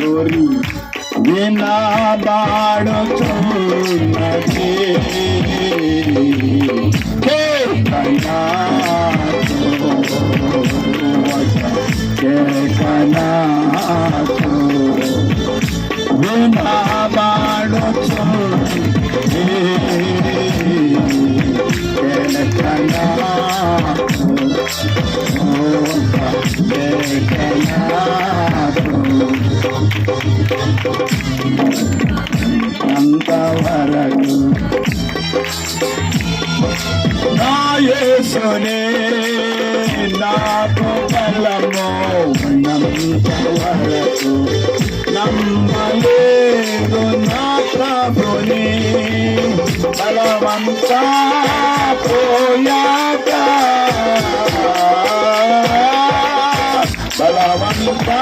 గురి వినబాడుచున్నది కేకనాథు యేసునే నాకు బలము ఉన్నంతవరకు నమ్మలేదు నా ప్రభుని. బలవంతా పోయాక బలవంతా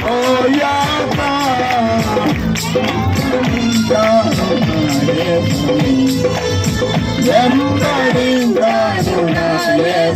పోయాక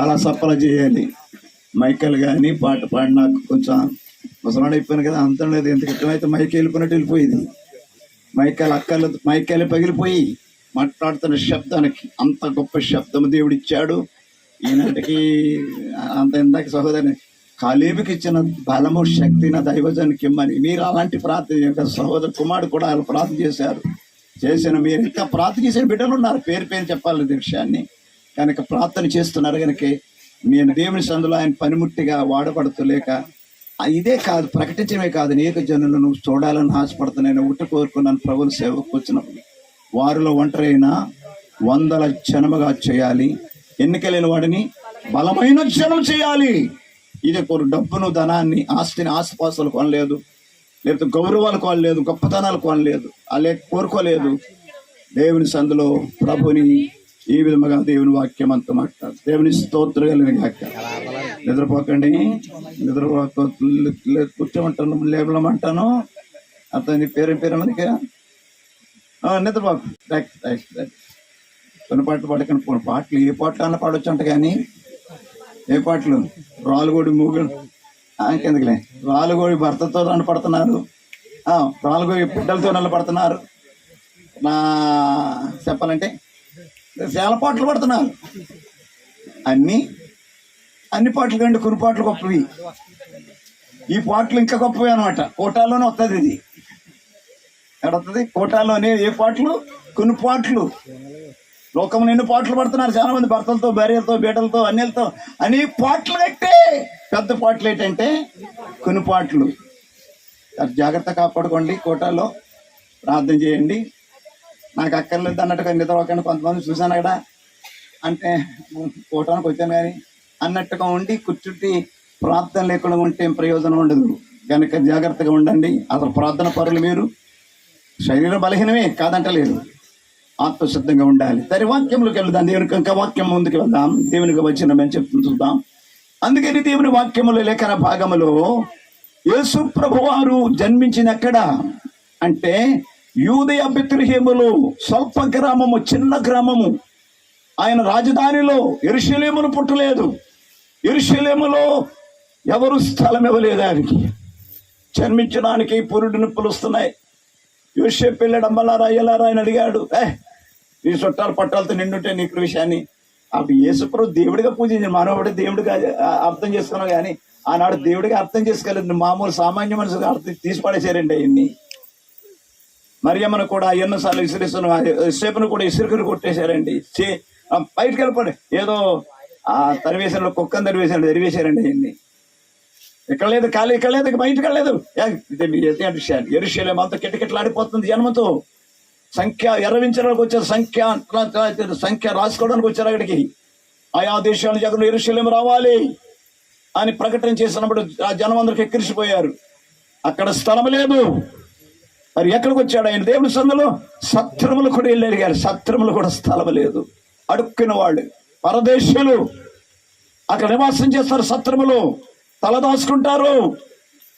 అలా సప్పల చేయాలి మైకల్ కానీ పాట పాడి నాకు కొంచెం ముసలాడు అయిపోయాను కదా అంతం లేదు. ఎంత అయితే మైక్ వెళ్ళిపోయినట్టు వెళ్ళిపోయింది. మైకాలు అక్కలు మైకాలు పగిలిపోయి మాట్లాడుతున్న శబ్దానికి అంత గొప్ప శబ్దం దేవుడిచ్చాడు. ఈనాటికి అంత ఇందాక సహోదరి కాలేబికి ఇచ్చిన బలము శక్తి నా దైవజానికి ఇమ్మని. మీరు అలాంటి ప్రార్థన సహోదరు కుమారుడు కూడా వాళ్ళు ప్రార్థన చేశారు. చేసిన మీరు ఇంకా ప్రార్థన చేసిన బిడ్డలు ఉన్నారు. పేరు పేరు చెప్పాలి దృశ్యాన్ని విషయాన్ని కనుక ప్రార్థన చేస్తున్నారు కనుక నేను దేవుని సందులో ఆయన పనిముట్టిగా వాడబడుతులేక ఇదే కాదు ప్రకటించడమే కాదు. అనేక జనులను చూడాలని ఆశపడుతున్నాను. ఉట్టు కోరుకున్నాను ప్రభుల సేవకు వచ్చినప్పుడు. వారిలో ఒంటరైనా వందల జనముగా చేయాలి. ఎన్నికలేని వాడిని బలమైన జనం చేయాలి. ఇది కొరు డబ్బును ధనాన్ని ఆస్తిని ఆస్తిపాస్తులు కొనలేదు. లేకపోతే గౌరవాలు కొనలేదు గొప్పతనాలు లేదు అలే కోరుకోలేదు. దేవుని సందులో ప్రభుని ఈ విధముగా దేవుని వాక్యం అంతా మాట్లాడు. దేవుని స్తోత్రం గాక. నిద్రపోకండి. నిద్రపోక కూర్చోమంటాను లేబలమంటాను అతని పేరు పేరు మనకి? నిద్రపోక. కొన్ని పాటలు పాడకండి కొన్ని పాటలు ఏ పాటలు అన్న పాడొచ్చు అంట కానీ. ఏ పాటలు? రాలుగోడి మూగుడు కిందకిలే రాలుగోడి భర్తతో నన్ను పడుతున్నారు ఆ, రాలుగోడి బిడ్డలతో నన్ను పడుతున్నారు నా చెప్పాలంటే చాలా పాటలు పడుతున్నారు. అన్నీ అన్ని పాటలు కంటే కొన్ని పాటలు గొప్పవి. ఈ పాటలు ఇంకా గొప్పవి అనమాట కోటాలోనే వస్తుంది ఇది. ఎక్కడ వస్తుంది కోటాలోనే ఏ పాటలు? కొన్ని పాటలు. లోకంలో ఎన్ని పాటలు పడుతున్నారు. చాలా మంది భర్తలతో భార్యలతో బీటలతో అన్నిలతో అన్ని పాటలు కట్టే పెద్ద పాటలు ఏంటంటే కొన్ని పాటలు. జాగ్రత్త కాపాడుకోండి కోటాలో. ప్రార్థన చేయండి. నాకు అక్కర్లేదు అన్నట్టుగా నిద్రపోకండి కొంతమంది చూశాను అక్కడ. అంటే కోటానికి వచ్చాను కానీ అన్నట్టుగా ఉండి కూర్చుంటి ప్రార్థన లేకుండా ఉంటే ప్రయోజనం ఉండదు. కనుక జాగ్రత్తగా ఉండండి. అసలు ప్రార్థన పరులు మీరు. శరీర బలహీనమే కాదంటలేదు. ఆత్మశుద్ధంగా ఉండాలి. సరే వాక్యంలోకి వెళ్దాం. దేవునికి ఇంకా వాక్యం ముందుకు వెళ్దాం. దేవునికి వచ్చిన మేము చెప్తూ చూద్దాం. అందుకని దేవుని వాక్యములో లేఖన భాగములో యేసు ప్రభు వారు జన్మించిన ఎక్కడ అంటే యూదయ బెత్రహేములో స్వల్ప గ్రామము చిన్న గ్రామము. ఆయన రాజధానిలో ఎరుషలేమును పుట్టలేదు. ఎరుషలేములో ఎవరు స్థలం ఇవ్వలేదు ఆయనకి. జన్మించడానికి పురుడు నొప్పులు వస్తున్నాయి. యూసే పిల్లడు అమ్మలారా అయ్యలారా అడిగాడు. ఏ ఈ చుట్టాలు పట్టాలతో నిండుంటే నీకు విషయాన్ని. అప్పుడు యేసుప్రభు దేవుడిగా పూజించింది మానవుడు దేవుడిగా అర్థం చేసుకున్నాం కానీ ఆనాడు దేవుడిగా అర్థం చేసుకోలేదు. మామూలు సామాన్య మనసు అర్థం తీసి పడేశారండి అవన్నీ మరియమ్మను కూడా ఎన్నోసార్లు విసిరిస్తున్న సేపును కూడా ఇసురుకుని కొట్టేశారండి. చే- ఆ, వెళ్ళిపోండి. ఏదో ఆ తరివేశారు కుక్కను తరివేశారు తరివేశారండి అవన్నీ ఇక్కడ లేదు ఖాళీ ఇక్కడ లేదు బయటకు వెళ్ళలేదు. విషయాలు ఎరుషలేం అంత కిటకిటలాడిపోతుంది జన్మతో. సంఖ్య ఎర్రవించడానికి వచ్చారు సంఖ్య సంఖ్య రాసుకోవడానికి వచ్చారు అక్కడికి. ఆయా దేశాల జగన్ ఎరుషలేం రావాలి అని ప్రకటన చేసినప్పుడు ఆ జనం అందరికి ఎక్కిరిసిపోయారు. అక్కడ స్థలం లేదు. మరి ఎక్కడికి వచ్చాడు ఆయన? దేవుని సందులో సత్రములు కూడా వెళ్ళి అడిగారు. సత్రములు కూడా స్థలం లేదు. అడుక్కున్న వాళ్ళు పరదేశులు అక్కడ నివాసం చేస్తారు సత్రములు తలదాచుకుంటారు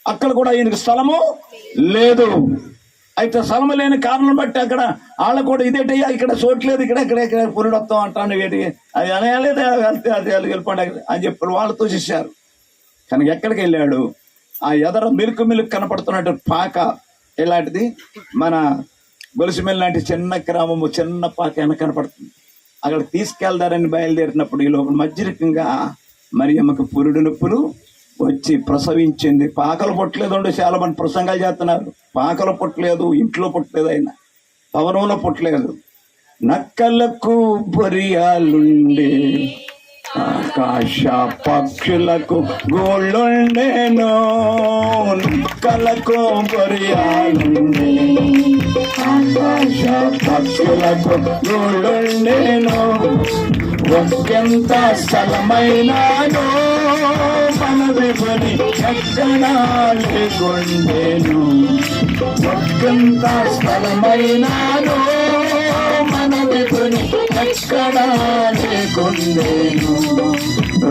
అక్కడ కూడా ఈయనకి స్థలము లేదు. అయితే స్థలము లేని కారణం బట్టి అక్కడ వాళ్ళు కూడా ఇదేటయ్యా ఇక్కడ చోట్లేదు ఇక్కడ ఇక్కడ ఇక్కడ పురుడొత్తాం అంటాను వేటి. అది అనేయాలి వెళ్తే అది వెళ్ళిపోండి అని చెప్పి వాళ్ళతో చేశారు కనుక ఎక్కడికి వెళ్ళాడు? ఆ ఎదర మిలుకు మిలుకు కనపడుతున్నట్టు పాక ఇలాంటిది మన గొలుసుమెల్ లాంటి చిన్న గ్రామము చిన్న పాక వెనక కనపడుతుంది. అక్కడ తీసుకెళ్తారని బయలుదేరినప్పుడు ఈ లోపల మధ్యరకంగా మరియమ్మకు పురుడు నొప్పులు వచ్చి ప్రసవించింది. పాకలు పొట్టలేదు చాలా మంది ప్రసంగాలు చేస్తున్నారు. పాకలో పుట్టలేదు ఇంట్లో పుట్టలేదు ఆయన భవనంలో పుట్టలేదు. నక్కలకు బొరియాలుండే ఆకాశ పక్షులకు గోళ్ళుండేను నక్కలకు బొరియాలుండే ఆకాశ పక్షులకు గోళ్ళుండేను ఒక్కెంత స్థలమైనాను మన విభుని ఎక్కడ కొండేను ఒక్కెంత స్థలమైనాను మన విభుని ఎక్కడ లేకుండేను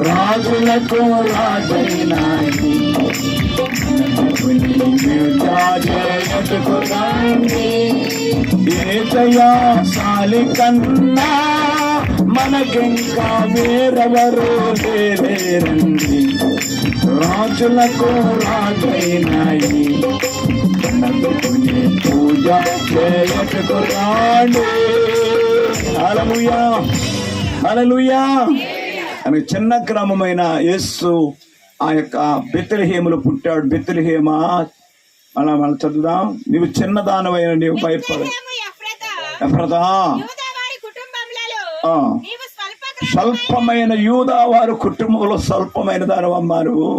రాజులకు రాజైనాయి. ఏతయా సాలి కన్నా మనకింకా వేరెవరు లేరండి రాజులకు రాజైనాయి. చేయటకు రాండి హల్లెలూయా. హల్లెలూయా. అని చిన్న గ్రామమైన యేసు ఆ యొక్క బెత్తలహేములో పుట్టాడు. బెత్తలహేమ అలా మనం చదువుదాం. నీవు చిన్నదానమైన నీవు భయపడ స్వల్ప స్వల్పమైన యూదా వారు కుటుంబంలో స్వల్పమైన దానవమ్మ నువ్వు